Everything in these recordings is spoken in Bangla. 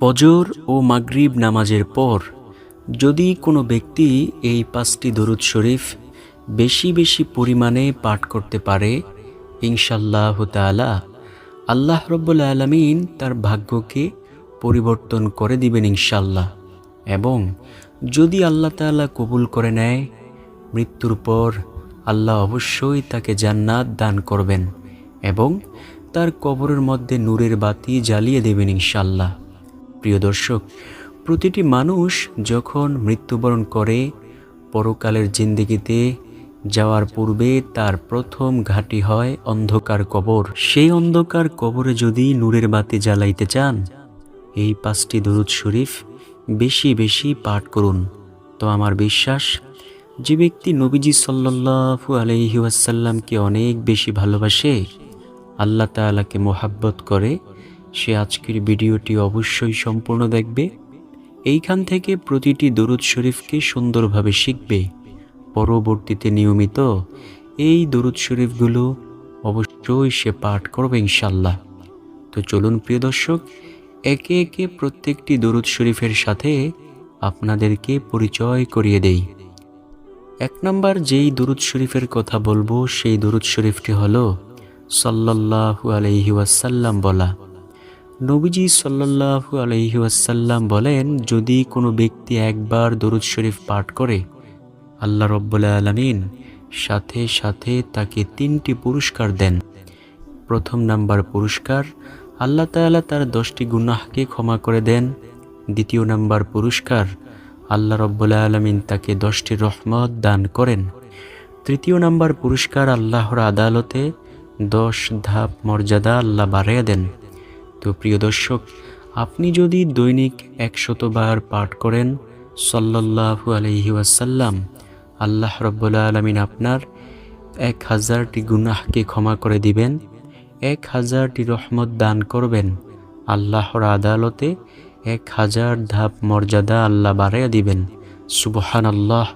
ফজর ও মাগরিব নামাজের পর যদি কোনো ব্যক্তি এই পাঁচটি দরুদ শরীফ বেশি বেশি পরিমাণে পাঠ করতে পারে ইনশাল্লাহ তাআলা আল্লাহ রব্বুল আলমিন তার ভাগ্যকে পরিবর্তন করে দিবেন ইনশাল্লাহ এবং যদি আল্লাহ তাআলা কবুল করে নেয়, মৃত্যুর পর আল্লাহ অবশ্যই তাকে জান্নাত দান করবেন এবং তার কবরের মধ্যে নূরের বাতি জ্বালিয়ে দেবেন ইনশাল্লাহ প্রিয় দর্শক, প্রতিটি মানুষ যখন মৃত্যুবরণ করে, পরকালের জিন্দিগিতে যাওয়ার পূর্বে তার প্রথম ঘাঁটি হয় অন্ধকার কবর। সেই অন্ধকার কবরে যদি নূরের বাতি জ্বালাইতে চান, এই পাঁচটি দরুদ শরীফ বেশি বেশি পাঠ করুন। তো আমার বিশ্বাস, যে ব্যক্তি নবীজি সাল্লাল্লাহু আলাইহি ওয়াসাল্লামকে অনেক বেশি ভালোবাসে, আল্লাহ তাআলাকে মোহাব্বত করে সে আজকের ভিডিওটি অবশ্যই সম্পূর্ণ দেখবে। এইখান থেকে প্রতিটি দরুদ শরীফকে সুন্দরভাবে শিখবে। পরবর্তীতে নিয়মিত এই দরুদ শরীফগুলো অবশ্যই সে পাঠ করবে ইনশাল্লাহ তো চলুন প্রিয় দর্শক, একে একে প্রত্যেকটি দরুদ শরীফের সাথে আপনাদেরকে পরিচয় করিয়ে দেই। এক নম্বর যেই দরুদ শরীফের কথা বলব, সেই দরুদ শরীফটি হলো সাল্লাল্লাহু আলাইহি ওয়াসাল্লাম বলা। নবীজি সাল্লাল্লাহু আলাইহি ওয়াসাল্লাম বলেন, যদি কোনো ব্যক্তি একবার দরুদ শরীফ পাঠ করে, আল্লাহ রব্বুল আলমিন সাথে সাথে তাকে তিনটি পুরস্কার দেন। প্রথম নাম্বার পুরস্কার, আল্লাহ তাআলা তার দশটি গুনাহকে ক্ষমা করে দেন। দ্বিতীয় নাম্বার পুরস্কার, আল্লাহ রব্বুল আলমিন তাকে দশটি রহমত দান করেন। তৃতীয় নাম্বার পুরস্কার, আল্লাহর আদালতে দশ ধাপ মর্যাদা আল্লাহ বাড়িয়ে দেন। তো প্রিয় দর্শক, আপনি যদি দৈনিক একশতবার পাঠ করেন, সাল্লাল্লাহু আলহি ওয়াসাল্লাম, আল্লাহ রব্বুল্লা আলমিন আপনার এক হাজারটি গুনাহকে ক্ষমা করে দিবেন, এক হাজারটি রহমত দান করবেন, আল্লাহর আদালতে এক হাজার ধাপ মর্যাদা আল্লাহ বাড়াইয়া দিবেন। সুবহান আল্লাহ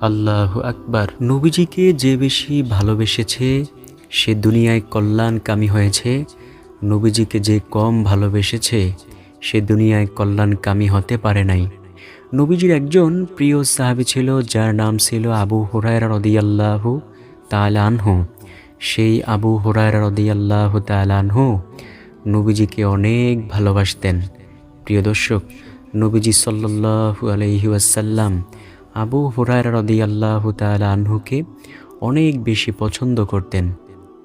আল্লাহ আকবার। নবীজিকে যে বেশি ভালোবেসেছে, সে দুনিয়ায় কল্যাণকামী হয়েছে নবীজিকে যে কম ভালোবেসেছে, সে দুনিয়ায় কল্যাণকামী হতে পারে নাই। নবীজির একজন প্রিয় সাহাবি ছিল, যার নাম ছিল আবু হুরায়রা রদিয়াল্লাহু তালানহু সেই আবু হুরায়রা রদিয়াল্লাহু তালানহু নবীজিকে অনেক ভালোবাসতেন। প্রিয় দর্শক, নবীজি সাল্লাল্লাহু আলহি ওয়াসাল্লাম আবু হুরায়রা রদিয়াল্লাহু তালানহুকে অনেক বেশি পছন্দ করতেন।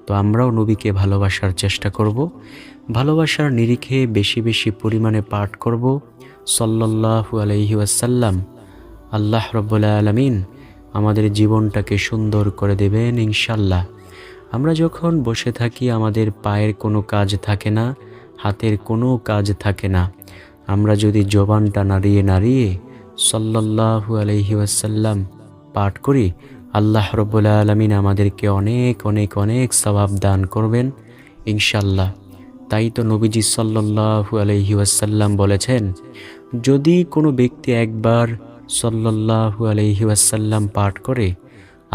তো আমরাও নবীকে ভালোবাসার চেষ্টা করব, ভালোবাসার নিরিখে বেশি বেশি পরিমাণে পাঠ করব, সাল্লাল্লাহু আলাইহি ওয়াসাল্লাম। আল্লাহ রব্বুল আলমিন আমাদের জীবনটাকে সুন্দর করে দেবেন ইনশাল্লাহ আমরা যখন বসে থাকি, আমাদের পায়ের কোনো কাজ থাকে না, হাতের কোনো কাজ থাকে না। আমরা যদি জবানটা নাড়িয়ে নাড়িয়ে সাল্লাল্লাহু আলাইহি ওয়াসাল্লাম পাঠ করি আল্লাহ রব্বুল আলমিন আমাদেরকে অনেক অনেক অনেক সবাব দান করবেন ইনশাল্লাহ তাই তো নবীজি সাল্লাল্লাহু আলহি ওয়াসাল্লাম বলেছেন, যদি কোনো ব্যক্তি একবার সাল্লাল্লাহু আলহি ওয়াসাল্লাম পাঠ করে,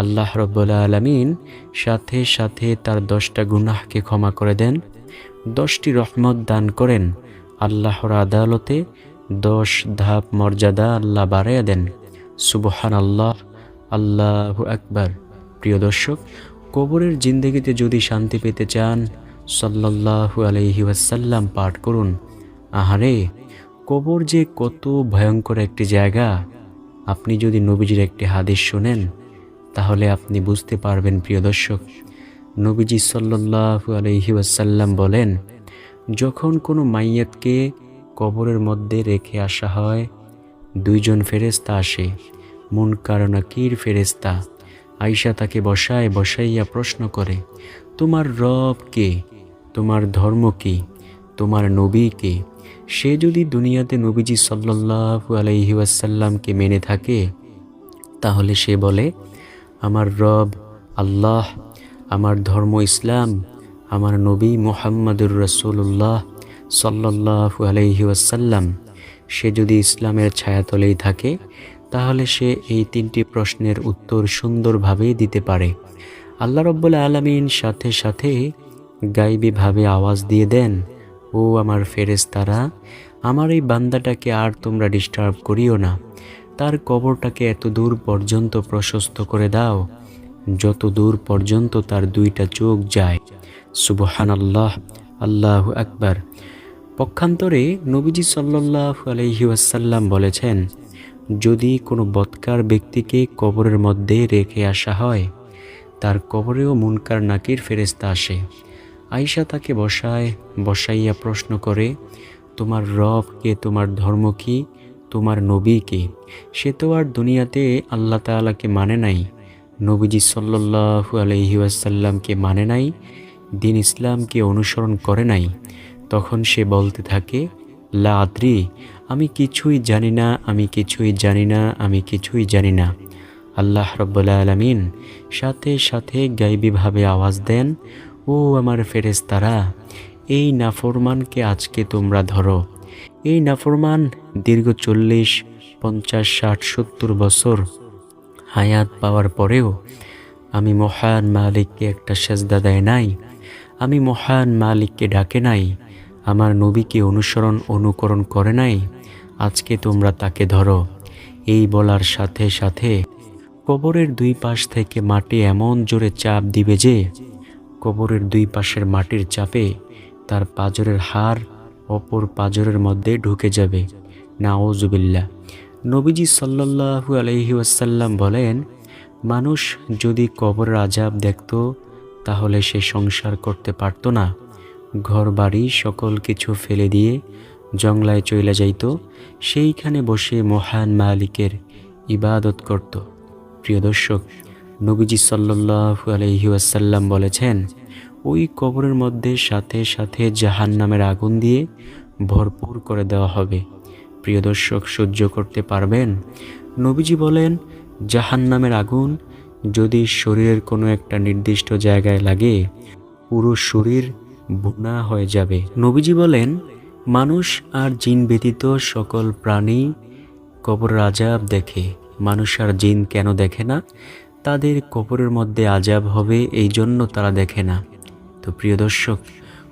আল্লাহ রব্বুল আলমিন সাথে সাথে তার দশটা গুনাহকে ক্ষমা করে দেন, দশটি রহমত দান করেন, আল্লাহর আদালতে দশ ধাপ মর্যাদা আল্লাহ বাড়াইয়া দেন। সুবহান আল্লাহ আল্লাহ আকবার। প্রিয় দর্শক, কবরের জিন্দগিতে যদি শান্তি পেতে চান, সাল্লাল্লাহু আলাইহি ওয়াসাল্লাম পাঠ করুন। আহারে, কবর যে কত ভয়ঙ্কর একটি জায়গা। আপনি যদি নবীজির একটি হাদিস শোনেন, তাহলে আপনি বুঝতে পারবেন, প্রিয় দর্শক, নবীজি সাল্লাল্লাহু আলাইহি ওয়াসাল্লাম বলেন, যখন কোনো মাইয়াতকে কবরের মধ্যে রেখে আসা হয়, দুইজন ফেরেস্তা আসে। মুনকার নাকির ফেরেস্তা আইসা তাকে বসায়, বসাইয়া প্রশ্ন করে, তোমার রব কে? তোমার ধর্ম কি? তোমার নবী কে? সে যদি দুনিয়াতে নবীজি সাল্লাল্লাহু আলাইহি ওয়াসাল্লামকে মেনে থাকে, তাহলে সে বলে, আমার রব আল্লাহ, আমার ধর্ম ইসলাম, আমার নবী মোহাম্মদুর রসুল্লাহ সাল্লাল্লাহু আলাইহি ওয়াসাল্লাম। সে যদি ইসলামের ছায়াতলেই থাকে তাহলে সে এই তিনটি প্রশ্নের উত্তর সুন্দরভাবেই দিতে পারে। আল্লাহ রব্বুল আলমিন সাথে সাথে গাইবীভাবে আওয়াজ দিয়ে দেন, ও আমার ফেরেস্তারা আমার এই বান্দাটাকে আর তোমরা ডিস্টার্ব করিও না। তার কবরটাকে এত দূর পর্যন্ত প্রশস্ত করে দাও, যত দূর পর্যন্ত তার দুইটা চোখ যায়। সুবহান আল্লাহ আল্লাহ আকবার। পক্ষান্তরে নবীজি সাল্লাহ আলহি ওয়াসাল্লাম বলেছেন যদি কোনো বৎকার ব্যক্তিকে কবরের মধ্যে রেখে আসা হয়, তার কবরেও মুনকার নাকির ফেরেস্তা আসে। আয়সা তাকে বসায়, বসাইয়া প্রশ্ন করে, তোমার রব কে, তোমার ধর্ম কি, তোমার নবী কে? সে তো আর দুনিয়াতে আল্লাহ তাআলাকে মানে নাই, নবীজি সাল্লাহু আলহি ওয়াসাল্লামকে মানে নাই, দিন ইসলামকে অনুসরণ করে নাই। তখন সে বলতে থাকে লা আদ্রি আমি কিছুই জানি না, আমি কিছুই জানি না, আমি কিছুই জানি না। আল্লাহ রব্বুল্লা আলমিন সাথে সাথে গাইবীভাবে আওয়াজ দেন, ও আমার ফেরেস্তারা এই নাফরমানকে আজকে তোমরা ধরো। এই নাফরমান দীর্ঘ চল্লিশ, পঞ্চাশ, ষাট, সত্তর বছর হায়াত পাওয়ার পরেও আমি মহান মালিককে একটা সেজদা দেয় নাই, আমি মহান মালিককে ডাকে নাই। আমার নবীকে অনুসরণ, অনুকরণ করে নাই? আজকে তোমরা তাকে ধরো। এই বলার সাথে সাথে কবরের দুই পাশ থেকে মাটি এমন জোরে চাপ দিবে যে, কবরের দুই পাশের মাটির চাপে তার পাজরের হাড় অপর পাজরের মধ্যে ঢুকে যাবে। নাওজুবিল্লা নবীজি সাল্লাহু আলহি ওয়াসাল্লাম বলেন, মানুষ যদি কবরের আজাব দেখত, তাহলে সে সংসার করতে পারত না। ঘর বাড়ি সকল কিছু ফেলে দিয়ে জংলায় চলে যাইত, সেইখানে বসে মহান মালিকের ইবাদত করত। প্রিয় দর্শক, নবীজি সাল্লাহু আলহি ওয়াসাল্লাম বলেছেন, ওই কবরের মধ্যে সাথে সাথে জাহান নামের আগুন দিয়ে ভরপুর করে দেওয়া হবে। প্রিয় দর্শক, সহ্য করতে পারবেন? নবীজি বলেন জাহান নামের আগুন যদি শরীরের কোনো একটা নির্দিষ্ট জায়গায় লাগে, পুরো শরীর বুনা হয়ে যাবে। নবীজি বলেন, মানুষ আর জিন ব্যতীত সকল প্রাণী কবর আজাব দেখে। মানুষ আর জিন কেন দেখে না? তাদের কবরের মধ্যে আজাব হবে, এই জন্য তারা দেখে না। তো প্রিয় দর্শক,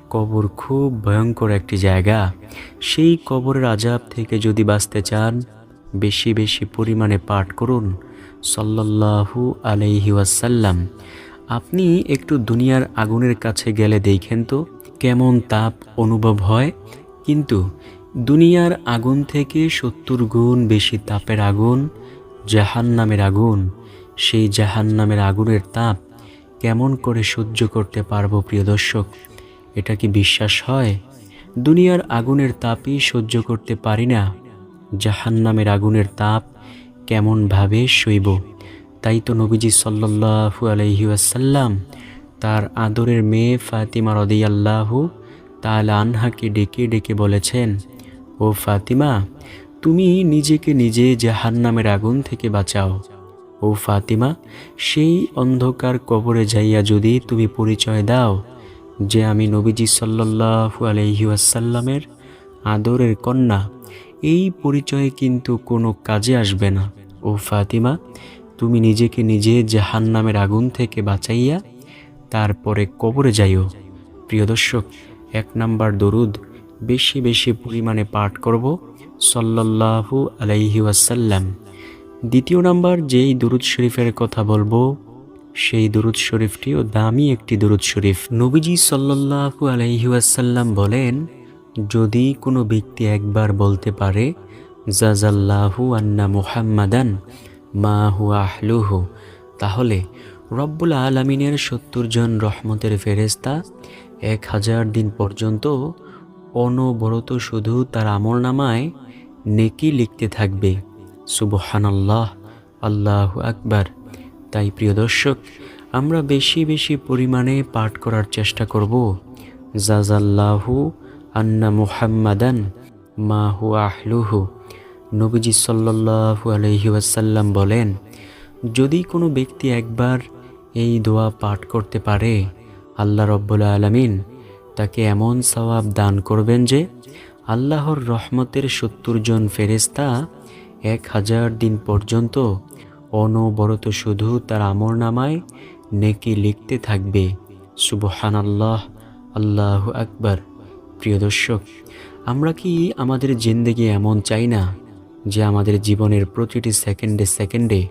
কবর খুব ভয়ঙ্কর একটি জায়গা। সেই কবরের আজাব থেকে যদি বাঁচতে চান, বেশি বেশি পরিমাণে পাঠ করুন। সাল্লাল্লাহু আলাইহি ওয়াসাল্লাম। আপনি একটু দুনিয়ার আগুনের কাছে গেলে দেখেন তো কেমন তাপ অনুভব হয়। কিন্তু দুনিয়ার আগুন থেকে সত্তর গুণ বেশি তাপের আগুন জাহান নামের আগুন, সেই জাহান নামের আগুনের তাপ কেমন করে সহ্য করতে পারব প্রিয় দর্শক, এটা কি বিশ্বাস হয়? দুনিয়ার আগুনের তাপই সহ্য করতে পারি না জাহান নামের আগুনের তাপ কেমনভাবে সইব? তাই তো নবীজি সাল্লাহু আলহি আসাল্লাম তার আদরের মেয়ে ফাতিমা রদিয়াল্লাহু তাহলে আনহাকে ডেকে ডেকে বলেছেন, ও ফাতিমা, তুমি নিজেকে নিজে জাহান নামের আগুন থেকে বাঁচাও। ও ফাতিমা, সেই অন্ধকার কবরে যাইয়া যদি তুমি পরিচয় দাও যে আমি নবীজি সাল্লাহু আলহি আসাল্লামের আদরের কন্যা, এই পরিচয়ে কিন্তু কোনো কাজে আসবে না। ও ফাতিমা তুমি নিজেকে নিজে জাহান নামের আগুন থেকে বাঁচাইয়া তারপরে কবরে যাইও। প্রিয় দর্শক, এক নাম্বার দরুদ বেশি বেশি পরিমাণে পাঠ করব সাল্লাল্লাহু আলাইহি ওয়াসাল্লাম। দ্বিতীয় নাম্বার যেই দুরুদ শরীফের কথা বলব, সেই দুরুদ শরীফটিও দামি একটি দুরুদ শরীফ। নবীজি সাল্লাল্লাহু আলাইহি ওয়াসাল্লাম বলেন, যদি কোনো ব্যক্তি একবার বলতে পারে জাজাল্লাহু আন্না মুহাম্মাদান মা হুয়া আহলুহু। তাহলে রব্বুল আলমিনের সত্তর জন রহমতের ফেরেস্তা এক হাজার দিন পর্যন্ত অনবরত শুধু তার আমল নামায় নেকি লিখতে থাকবে। সুবহানাল্লাহ, আল্লাহ আকবার। তাই প্রিয় দর্শক, আমরা বেশি বেশি পরিমাণে পাঠ করার চেষ্টা করব। জাজাল্লাহু আন্না মুহাম্মাদান মা হু আহলুহু। নবীজি সাল্লাহু আলহি ওয়াসাল্লাম বলেন, যদি কোনো ব্যক্তি একবার এই দোয়া পাঠ করতে পারে, আল্লাহ রব্বুল আলমিন তাকে এমন সওয়াব দান করবেন যে, আল্লাহর রহমতের সত্তর জন ফেরেস্তা এক হাজার দিন পর্যন্ত অনবরত শুধু তার আমর নামায় নেকি লিখতে থাকবে। সুবহান আল্লাহ আল্লাহ আকবর। প্রিয় দর্শক, আমরা কি আমাদের জিন্দেগি এমন চাই না? যে আমাদের জীবনের প্রতিটি সেকেন্ডে সেকেন্ডে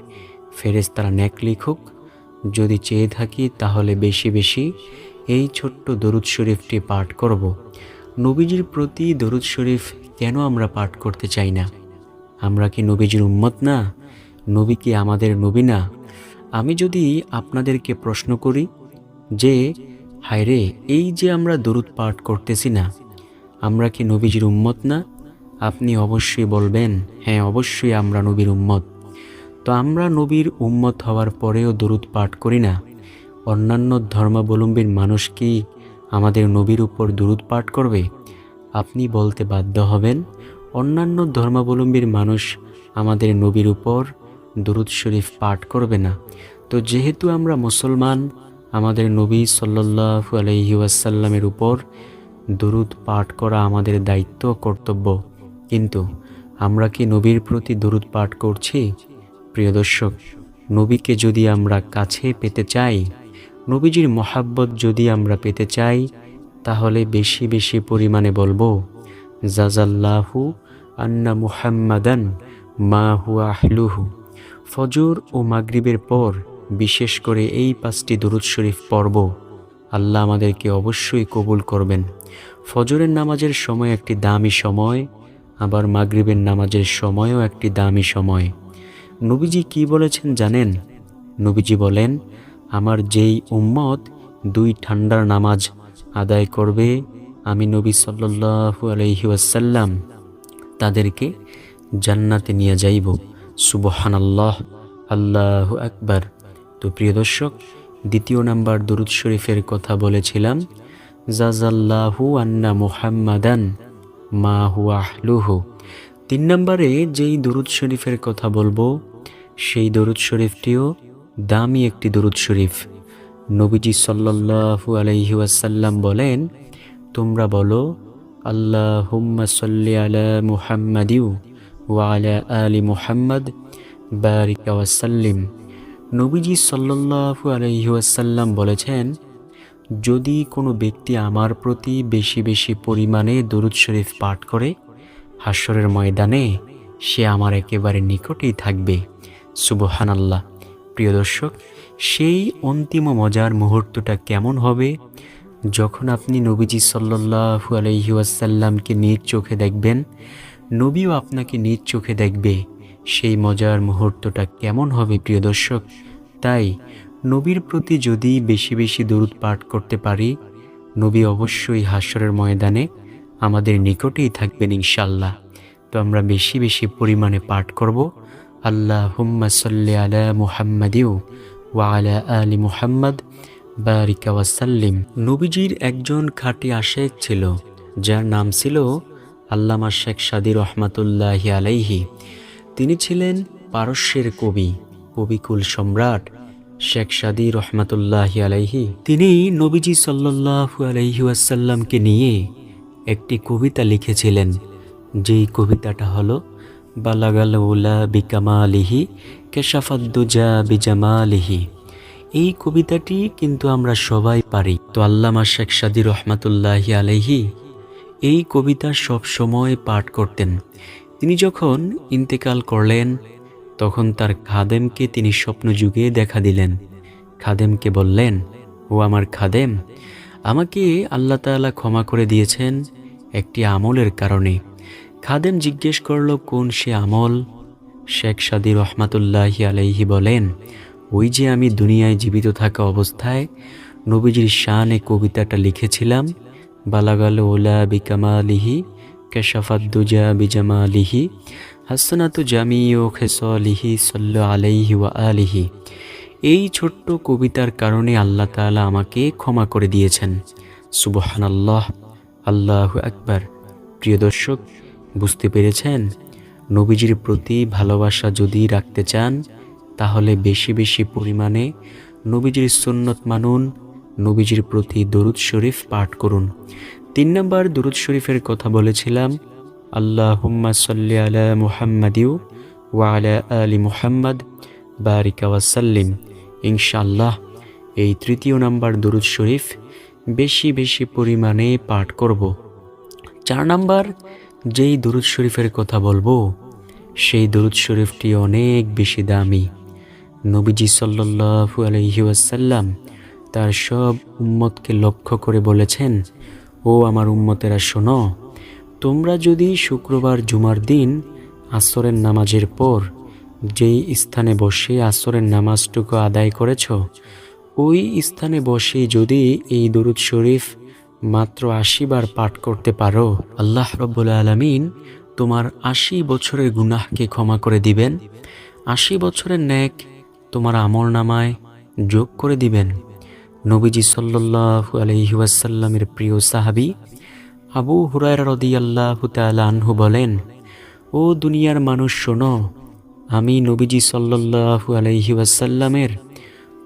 ফেরেশতারা ন্যাক লিখুক, যদি চেয়ে থাকি তাহলে বেশি বেশি এই ছোট্ট দরুদ শরীফটি পাঠ করব। নবীজির প্রতি দরুদ শরীফ কেন আমরা পাঠ করতে চাই না? আমরা কি নবীজির উম্মত না? নবী কি আমাদের নবী না? আমি যদি আপনাদেরকে প্রশ্ন করি যে, হায়রে, এই যে আমরা দরুদ পাঠ করতেছি না, আমরা কি নবীজির উম্মত না? আপনি অবশ্যই বলবেন হ্যাঁ অবশ্যই আমরা নবীর উম্মত। তো আমরা নবীর উম্মত হওয়ার পরেও দরুদ পাঠ করি না। অন্যান্য ধর্মাবলম্বীর মানুষ কি আমাদের নবীর উপর দরুদ পাঠ করবে? আপনি বলতে বাধ্য হবেন, অন্যান্য ধর্মাবলম্বীর মানুষ আমাদের নবীর উপর দরুদ শরীফ পাঠ করবে না। তো যেহেতু আমরা মুসলমান, আমাদের নবী সাল্লাল্লাহু আলাইহি ওয়াসাল্লামের উপর দরুদ পাঠ করা আমাদের দায়িত্ব কর্তব্য। কিন্তু আমরা কি নবীর প্রতি দরুদ পাঠ করছি? প্রিয় দর্শক, নবীকে যদি আমরা কাছে পেতে চাই, নবীজির মহাব্বত যদি আমরা পেতে চাই, তাহলে বেশি বেশি পরিমাণে বলব, জাজাল্লাহু আন্না মুহাম্মাদান মা হুয়া আহলুহু। ফজর ও মাগরিবের পর বিশেষ করে এই পাঁচটি দরুদ শরীফ পর্ব আল্লাহ আমাদেরকে অবশ্যই কবুল করবেন। ফজরের নামাজের সময় একটি দামি সময় আবার মাগরিবের নামাজের সময়ও একটি দামি সময়। নবীজি কি বলেছেন জানেন? নবীজি বলেন, আমার যেই উম্মত দুই ঠান্ডার নামাজ আদায় করবে, আমি নবী সাল্লাল্লাহু আলাইহি ওয়াসাল্লাম। তাদেরকে জান্নাতে নিয়ে যাইব। সুবহান আল্লাহ আল্লাহু আকবার। তো প্রিয় দর্শক, দ্বিতীয় নাম্বার দরুদ শরীফের কথা বলেছিলাম জাজাল্লাহু আন্না মুহাম্মাদান মা হুয়া তিন নম্বরে যেই দরুদ শরীফের কথা বলব, সেই দরুদ শরীফটিও দামি একটি দরুদ শরীফ। নবীজি আলাইহি ওয়াসাল্লাম বলেন, তোমরা বলো আল্লাহ হুম্মা সাল্লি আলা মুহাম্মাদিউ ওয়া আলা মুহাম্মদ, বারিকা ওয়াসাল্লিম নবীজি আলাইহি ওয়াসাল্লাম বলেছেন যদি কোনো ব্যক্তি আমার প্রতি বেশি বেশি পরিমাণে দরুদ শরীফ পাঠ করে হাস্যরের ময়দানে সে আমার একেবারে নিকটেই থাকবে। সুবহান আল্লাহ প্রিয় দর্শক, সেই অন্তিম মজার মুহূর্তটা কেমন হবে? যখন আপনি নবীজি সাল্লাল্লাহু আলাইহি ওয়াসাল্লামকে নিজ চোখে দেখবেন, নবীও আপনাকে নিজ চোখে দেখবে। সেই মজার মুহূর্তটা কেমন হবে প্রিয় দর্শক? তাই নবীর প্রতি যদি বেশি বেশি দরুদ পাঠ করতে পারি, নবী অবশ্যই হাস্যরের ময়দানে আমাদের নিকটেই থাকবেন ইনশাল্লাহ তো আমরা বেশি বেশি পরিমাণে পাঠ করব। আল্লাহ হুম্মা সাল্লি আলা মুহাম্মাদিউ ওয়া আলা আলি মুহাম্মদ। বারিকা ওয়াসাল্লিম নবীজির একজন খাঁটি আশেক ছিল, যার নাম ছিল আল্লামা শেখ সাদি রহমাতুল্লাহ আলাইহি। তিনি ছিলেন পারস্যের কবি, কবিকুল সম্রাট। শেখ সাদি রহমাতুল্লাহ আলাইহি, তিনি নবীজি সাল্লাল্লাহু আলাইহি ওয়াসাল্লামকে নিয়ে একটি কবিতা লিখেছিলেন। যেই কবিতাটা হলো, বালাগাল উলা বিকামালিহি কেশাফাদ্দুজা বিজামালিহি। এই কবিতাটি কিন্তু আমরা সবাই পারি। তো আল্লামা শেখ সাদি রহমাতুল্লাহি আলাইহি এই কবিতা সব সময় পাঠ করতেন। তিনি যখন ইন্তেকাল করলেন তখন তার খাদেমকে তিনি স্বপ্নযুগে দেখা দিলেন। খাদেমকে বললেন, ও আমার খাদেম, আমাকে আল্লাহ তাআলা ক্ষমা করে দিয়েছেন একটি আমলের কারণে। খাদেম জিজ্ঞেস করল, কোন সে আমল? শেখ সাদি রহমাতুল্লাহি আলাইহি বলেন, ওই যে আমি দুনিয়ায় জীবিত থাকা অবস্থায় নবীজির শানে কবিতাটা লিখেছিলাম, বালাগাল ওলা বিকামালিহি কেশাফাদ্দুজা বিজামালিহি হাসানাতু জামি ও খেসলিহি সল্ল আলাইহি ওয়া আলিহি। এই ছোট্ট কবিতার কারণে আল্লাহ তাআলা আমাকে ক্ষমা করে দিয়েছেন। সুবহানাল্লাহ, আল্লাহ আকবার। প্রিয় দর্শক, বুঝতে পেরেছেন? নবীজির প্রতি ভালোবাসা যদি রাখতে চান, তাহলে বেশি বেশি পরিমাণে নবীজির সুন্নত মানুন, নবীজির প্রতি দরুদ শরীফ পাঠ করুন। তিন নম্বর দরুদ শরীফের কথা বলেছিলাম আল্লাহ হুম্মা সাল্লি আলা মুহাম্মাদিউ ওয়া আলা আলি মুহাম্মদ বারিকা ওয়াসাল্লিম ইনশাআল্লাহ এই তৃতীয় নাম্বার দরুদ শরীফ বেশি বেশি পরিমাণে পাঠ করব। চার নাম্বার, যেই দরুদ শরীফের কথা বলব, সেই দরুদ শরীফটি অনেক বেশি দামি। নবীজি সাল্লু আলহি ওয়াসাল্লাম তার সব উম্মতকে লক্ষ্য করে বলেছেন, ও আমার উম্মতেরা শোনো তোমরা যদি শুক্রবার জুমার দিন আসরের নামাজের পর যেই স্থানে বসে আসরের নামাজটুকু আদায় করেছ, ওই স্থানে বসে যদি এই দরুদ শরীফ মাত্র আশি বার পাঠ করতে পারো, আল্লাহ রব্বুল আলমিন তোমার আশি বছরের গুনাহকে ক্ষমা করে দিবেন। আশি বছরের ন্যাক তোমার আমল নামায় যোগ করে দিবেন। নবীজি সাল্লাহ আলহিউসাল্লামের প্রিয় সাহাবি আবু হুরায়রা রদি আল্লাহ আনহু বলেন, ও দুনিয়ার মানুষ, শোনো, আমি নবীজি সাল্লাহু আলহি ওয়াসাল্লামের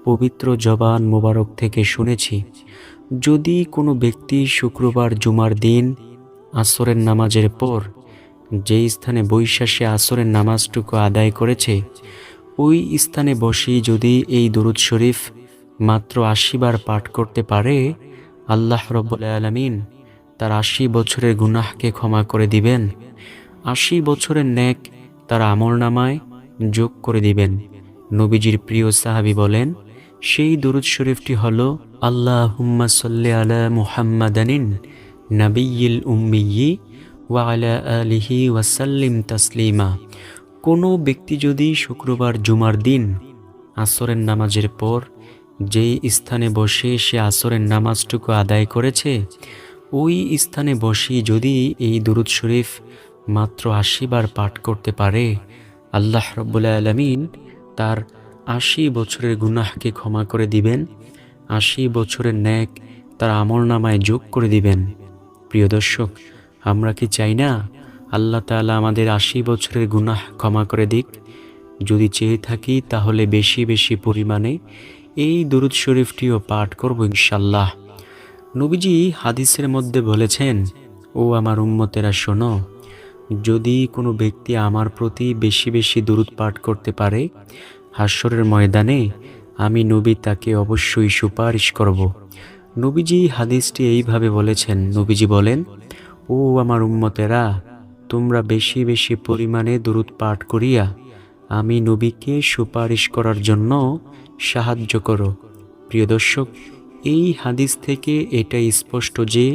পবিত্র জবান মোবারক থেকে শুনেছি, যদি কোনো ব্যক্তি শুক্রবার জুমার দিন আসরের নামাজের পর যেই স্থানে বৈশাসে আসরের নামাজটুকু আদায় করেছে, ওই স্থানে বসেই যদি এই দরুদ শরীফ মাত্র আশি বার পাঠ করতে পারে, আল্লাহ রব্বুল আলমিন তার আশি বছরের গুনাহকে ক্ষমা করে দিবেন। আশি বছরের ন্যাক তার আমল নামায় যোগ করে দিবেন। নবীজির প্রিয় সাহাবি বলেন, সেই দরুদ শরীফটি হল আল্লাহ হুম্মা সাল্লি আলা মুহাম্মাদানিন নাবিয়িল উম্মিয়ি ওয়া আলা আলিহি ওয়াসাল্লিম তাসলিমা। কোনো ব্যক্তি যদি শুক্রবার জুমার দিন আসরের নামাজের পর যেই স্থানে বসে সে আসরের নামাজটুকু আদায় করেছে ওই স্থানে বসে যদি এই দরুদ শরীফ মাত্র আশি বার পাঠ করতে পারে, আল্লাহ রব্বুল্লা আলমিন তার আশি বছরের গুনাহকে ক্ষমা করে দিবেন, আশি বছরের ন্যাক তার আমল নামায় যোগ করে দিবেন। প্রিয় দর্শক, আমরা কি চাই না আল্লাহ তালা আমাদের আশি বছরের গুনাহ ক্ষমা করে দিক? যদি চেয়ে থাকি তাহলে বেশি বেশি পরিমাণে এই দরুদ শরীফটিও পাঠ করব ইনশাল্লাহ নবীজি হাদিসের মধ্যে বলেছেন, ও আমার উম্মতেরা, শোনো, যদি কোনো ব্যক্তি আমার প্রতি বেশি বেশি দূরত পাঠ করতে পারে হাস্যরের ময়দানে আমি নবী তাকে অবশ্যই সুপারিশ করব। নবীজি হাদিসটি এইভাবে বলেছেন। নবীজি বলেন, ও আমার উম্মতেরা, তোমরা বেশি বেশি পরিমাণে দূরত পাঠ করিয়া আমি নবীকে সুপারিশ করার জন্য সাহায্য করো। প্রিয় দর্শক এই হাদিস থেকে এটা স্পষ্ট যে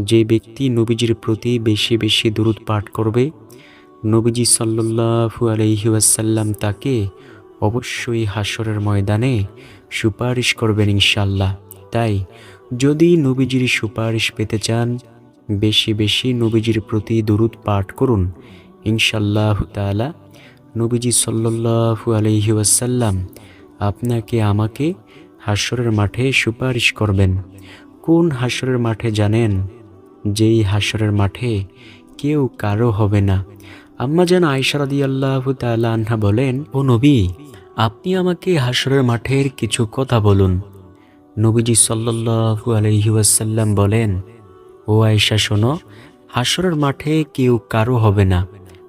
যে ব্যক্তি নবীজির প্রতি বেশি বেশি দূরত পাঠ করবে, নবীজি সাল্লু আলহিউসাল্লাম তাকে অবশ্যই হাসরের ময়দানে সুপারিশ করবেন ইনশাল্লাহ তাই যদি নবীজির সুপারিশ পেতে চান, বেশি বেশি নবীজির প্রতি দূরত পাঠ করুন ইনশাল্লাহ তালা নবীজি সাল্লু আলহিউসাল্লাম আপনাকে, আমাকে হাসরের মাঠে সুপারিশ করবেন। কোন হাসরের মাঠে জানেন? যেই হাসরের মাঠে কেউ কারও হবে না। আম্মা যেন আয়সারাদি আল্লাহ আনহা বলেন, ও নবী, আপনি আমাকে হাসরের মাঠের কিছু কথা বলুন। নবীজি সাল্লু আলহিউসাল্লাম বলেন, ও আয়সা শোনো, হাসরের মাঠে কেউ কারও হবে না।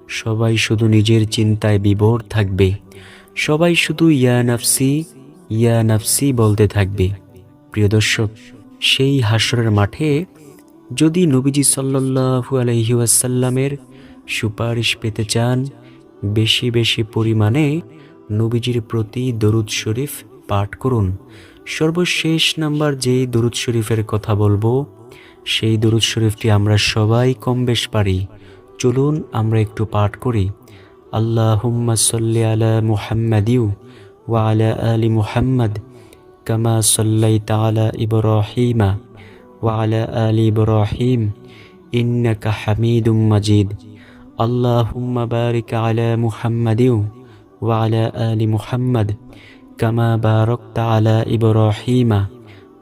সবাই শুধু নিজের চিন্তায় বিভোর থাকবে। সবাই শুধু ইয়া নাফসি ইয়া নাফসি বলতে থাকবে। প্রিয় দর্শক, সেই হাসরের মাঠে যদি নবীজি সাল্লু আলহিউসাল্লামের সুপারিশ পেতে চান, বেশি বেশি পরিমাণে নবীজির প্রতি দরুদ শরীফ পাঠ করুন। সর্বশেষ নাম্বার যেই দরুদ শরীফের কথা বলব, সেই দরুদ শরীফটি আমরা সবাই কম বেশ পারি। চলুন আমরা একটু পাঠ করি। আল্লাহ সাল্লি আলা মুহাম্মাদিউ ওয়া আলা আলি মুহাম্মদ কামা সাল্লাই তালা ইব্রাহিমা وعلى آل إبراهيم إنك حميد مجيد اللهم بارك على محمد وعلى آل محمد كما باركت على إبراهيم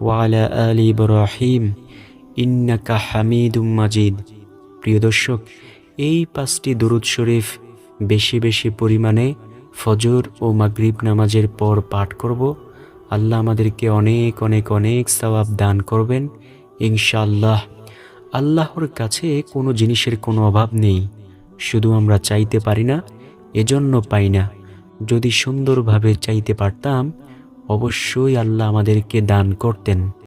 وعلى آل إبراهيم إنك حميد مجيد প্রিয় দর্শক এই পাঁচটি দরুদ শরীফ বেশি বেশি পরিমাণে ফজর ও মাগরিব নামাজের পর পাঠ করব। আল্লাহ আমাদেরকে অনেক অনেক অনেক সওয়াব দান করবেন, ইনশাআল্লাহ। আল্লাহর কাছে কোনো জিনিসের কোনো অভাব নেই। শুধু আমরা চাইতে পারি না, এজন্য পাই না। যদি সুন্দরভাবে চাইতে পারতাম, অবশ্যই আল্লাহ আমাদেরকে দান করতেন।